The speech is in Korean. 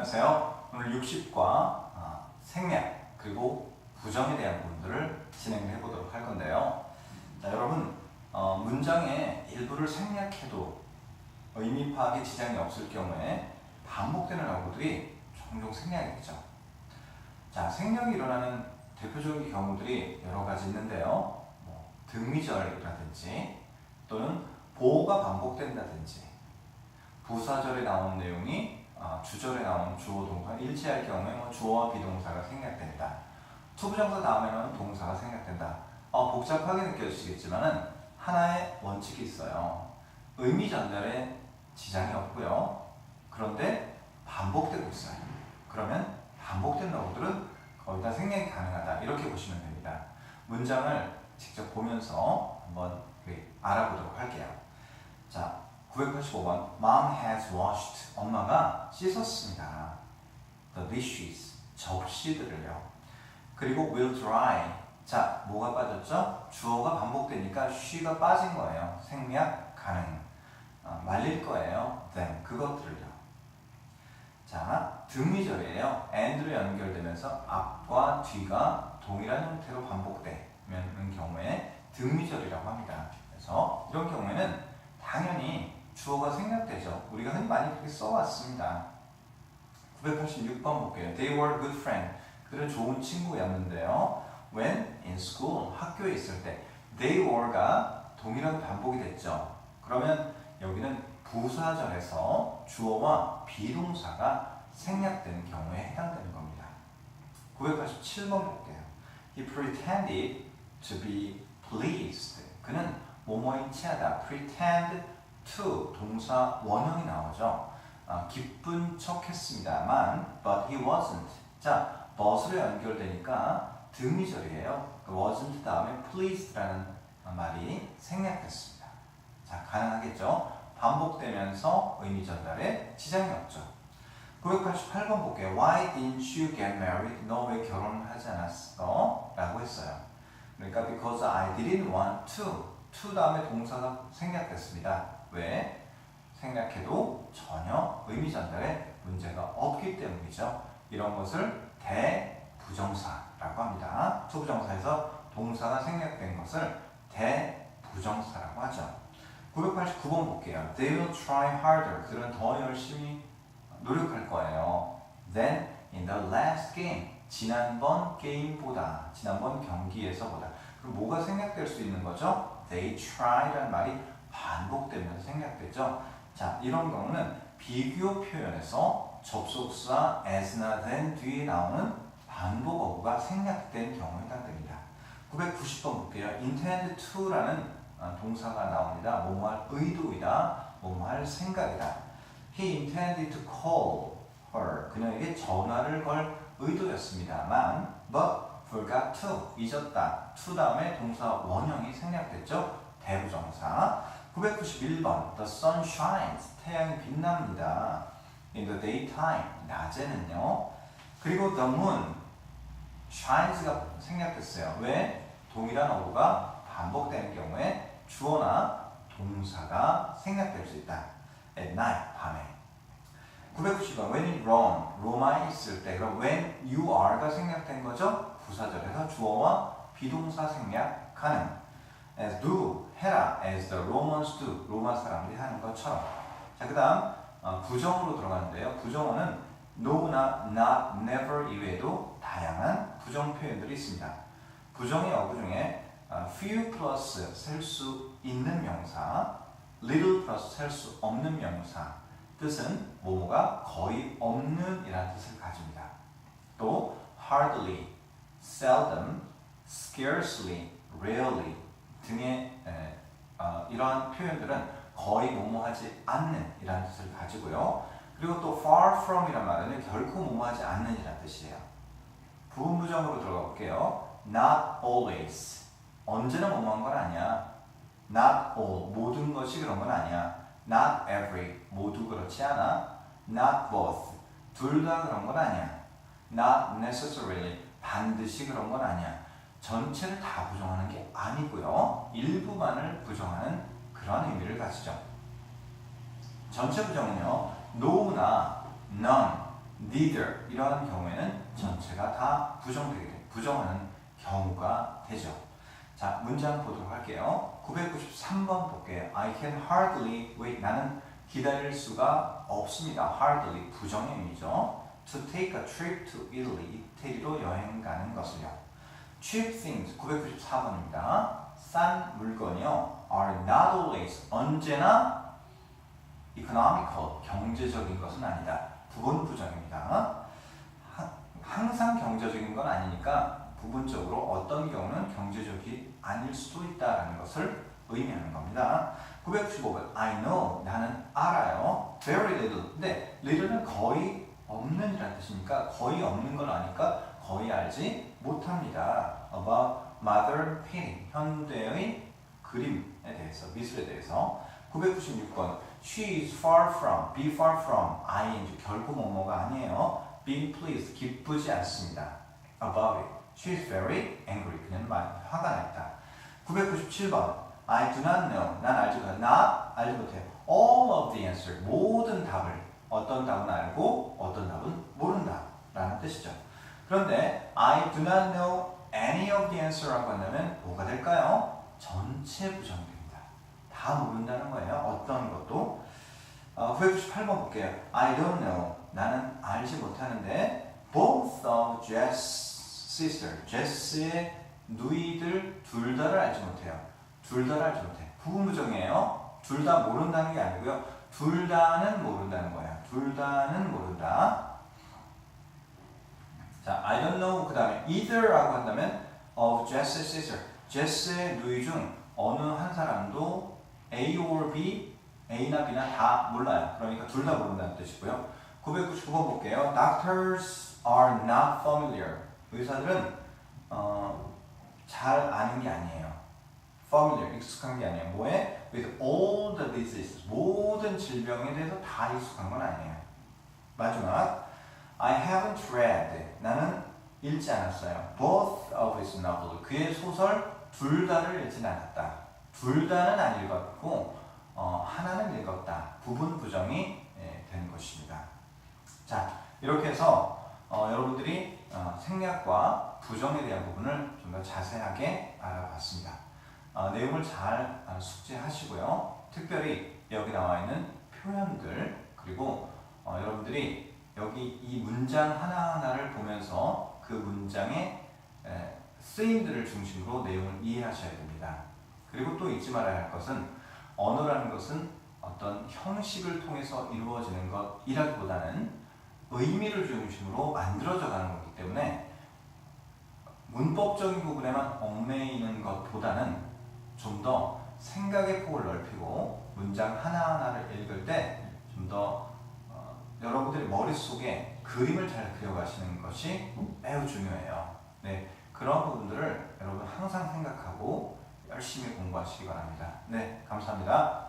안녕하세요. 오늘 60과 아, 생략 그리고 부정에 대한 부분들을 진행을 해보도록 할 건데요. 자, 여러분 어, 문장의 일부를 생략해도 의미 파악에 지장이 없을 경우에 반복되는 어구들이 종종 생략이 되죠. 자, 생략이 일어나는 대표적인 경우들이 여러 가지 있는데요. 뭐, 등위절이라든지 또는 보호가 반복된다든지 부사절에 나온 내용이 아, 주절에 나온 주어 동사 일치할 경우에 뭐 주어와 비동사가 생략된다. 투부정사 다음에는 동사가 생략된다. 어, 복잡하게 느껴지시겠지만은 하나의 원칙이 있어요. 의미 전달에 지장이 없고요. 그런데 반복되고 있어요. 그러면 반복된 어구들은 거의 다 생략이 가능하다. 이렇게 보시면 됩니다. 문장을 직접 보면서 한번 알아보도록 할게요. 자, 985번 Mom has washed. 엄마가 씻었습니다. The dishes 접시들을요. 그리고 will dry. 자 뭐가 빠졌죠? 주어가 반복되니까 she가 빠진 거예요. 생략 가능. 어, 말릴 거예요. Them. 그것들을요. 자 등위절이에요. and로 연결되면서 앞과 뒤가 동일한 형태로 반복되는 경우에 등위절이라고 합니다. 그래서 이런 경우에는 당연히 주어가 생략되죠. 우리가 흔히 많이 그렇게 써왔습니다. 986번 볼게요. They were good friend. 그들은 좋은 친구였는데요. When in school, 학교에 있을 때 they were가 동일하게 반복이 됐죠. 그러면 여기는 부사절에서 주어와 비동사가 생략되는 경우에 해당되는 겁니다. 987번 볼게요. He pretended to be pleased. 그는 뭐뭐인 체하다. pretend to 동사 원형이 나오죠. 아, 기쁜 척했습니다만 but he wasn't. 자, but으로 연결되니까 등위절이에요. 그 wasn't 다음에 pleased라는 말이 생략됐습니다. 자, 가능하겠죠? 반복되면서 의미 전달에 지장이 없죠. 988번 볼게요. Why didn't you get married? 너 왜 결혼하지 않았어? 라고 했어요. 그러니까 because I didn't want to. to 다음에 동사가 생략됐습니다. 왜? 생략해도 전혀 의미 전달에 문제가 없기 때문이죠. 이런 것을 대부정사라고 합니다. 투부정사에서 동사가 생략된 것을 대부정사라고 하죠. 989번 볼게요. They will try harder. 그들은 더 열심히 노력할 거예요. Then in the last game. 지난번 게임보다, 지난번 경기에서보다. 그럼 뭐가 생략될 수 있는 거죠? They try라는 말이 반복되면서 생략되죠. 자, 이런 경우는 비교 표현에서 접속사 as나 then 뒤에 나오는 반복 어구가 생략된 경우에 해당됩니다. 990번 볼게요. intend to라는 어, 동사가 나옵니다. 뭐뭐할 의도이다, 뭐뭐할 생각이다. He intended to call her. 그녀에게 전화를 걸 의도였습니다만, but forgot to. 잊었다. to 다음에 동사 원형이 생략됐죠. 대부정사. 991번. The sun shines. 태양이 빛납니다. In the daytime. 낮에는요. 그리고 the moon. shines가 생략됐어요. 왜? 동일한 어구가 반복되는 경우에 주어나 동사가 생략될 수 있다. At night. 밤에. 990번. When in Rome. 로마에 있을 때. 그럼 when you are가 생략된 거죠? 부사절에서 주어와 비동사 생략 가능. As do. 해라. As the Romans do. 로마 사람들이 하는 것처럼. 자, 그 다음 어, 부정으로 들어가는데요. 부정어는 no나 not, never 이외에도 다양한 부정 표현들이 있습니다. 부정의 어구 중에 어, few 플러스 셀수 있는 명사, little 플러스 셀수 없는 명사 뜻은 뭐뭐가 거의 없는 이라는 뜻을 가집니다. 또 hardly, seldom, scarcely, rarely 등의 에, 어, 이러한 표현들은 거의 뭐뭐하지 않는 이라는 뜻을 가지고요. 그리고 또 far from 이란 말은 결코 뭐뭐하지 않는 이라는 뜻이에요. 부분부정으로 들어가 볼게요. not always 언제나 뭐뭐한 건 아니야. not all 모든 것이 그런 건 아니야. not every 모두 그렇지 않아. not both 둘 다 그런 건 아니야. not necessarily 반드시 그런 건 아니야. 전체를 다 부정하는 게 아니고요. 일부만을 부정하는 그런 의미를 가지죠. 전체 부정은요. no나 none neither 이러한 경우에는 전체가 다 부정되게 돼 부정하는 경우가 되죠. 자 문장 보도록 할게요. 993번 볼게요. I can hardly wait. 나는 기다릴 수가 없습니다. hardly 부정의 의미죠. To take a trip to Italy. 이태리로 여행 가는 것을요. Cheap things 994번입니다. 싼 물건이요. are not always 언제나 economical 경제적인 것은 아니다. 부분 부정입니다. 하- 항상 경제적인 건 아니니까 부분적으로 어떤 경우는 경제적이 아닐 수도 있다라는 것을 의미하는 겁니다. 995번 I know 나는 알아요. Very little. 근데 little는 거의 없는이라는 뜻이니까 거의 없는 걸 아니까 거의 알지 못합니다. About modern painting 현대의 그림에 대해서 미술에 대해서 996번 She is far from, be far from, ing 결코 뭐뭐가 아니에요. being pleased 기쁘지 않습니다. about it. She is very angry. 그녀는 많이 화가 나 있다. 997번 I do not know. 난 알지 못해. 나 알지 못해. All of the answer. 모든 답을 어떤 답은 알고 어떤 답은 모른다. 라는 뜻이죠. 그런데 I do not know any of the answer라고 한다면 뭐가 될까요? 전체 부정됩니다. 다 모른다는 거예요. 어떤 것도. 어, 998번 볼게요. I don't know. 나는 알지 못하는데 both of Jess sister, 제스의 누이들 둘 다를 알지 못해요. 둘 다를 알지 못해. 부분 부정이에요. 둘 다 모른다는 게 아니고요. 둘 다는 모른다는 거예요. 둘 다는 모른다. 자, I don't know 그 다음에 either라고 한다면 of Jess's sister, 제스의 누이 중 어느 한 사람도 A or B, A나 B나 다 몰라요. 그러니까 둘 다 모른다는 뜻이고요. 999번 볼게요. Doctors are not familiar. 의사들은 어, 잘 아는 게 아니에요. familiar, 익숙한 게 아니에요. 뭐에? With all the diseases. 모든 질병에 대해서 다 익숙한 건 아니에요. 마지막. I haven't read. 나는 읽지 않았어요. Both of his novels. 그의 소설 둘 다를 읽진 않았다. 둘 다는 안 읽었고 어, 하나는 읽었다. 부분 부정이 예, 되는 것입니다. 자, 이렇게 해서 어, 여러분들이 어, 생략과 부정에 대한 부분을 좀 더 자세하게 알아봤습니다. 어, 내용을 잘 어, 숙지하시고요. 특별히 여기 나와 있는 표현들 그리고 어, 여러분들이 여기 이 문장 하나하나를 보면서 그 문장의 에, 쓰임들을 중심으로 내용을 이해하셔야 됩니다. 그리고 또 잊지 말아야 할 것은 언어라는 것은 어떤 형식을 통해서 이루어지는 것이라기보다는 의미를 중심으로 만들어져 가는 거기 때문에 문법적인 부분에만 얽매이는 것보다는 좀 더 생각의 폭을 넓히고 문장 하나하나를 읽을 때 좀더 어, 여러분들의 머릿속에 그림을 잘 그려가시는 것이 매우 중요해요. 네, 그런 부분들을 여러분 항상 생각하고 열심히 공부하시기 바랍니다. 네, 감사합니다.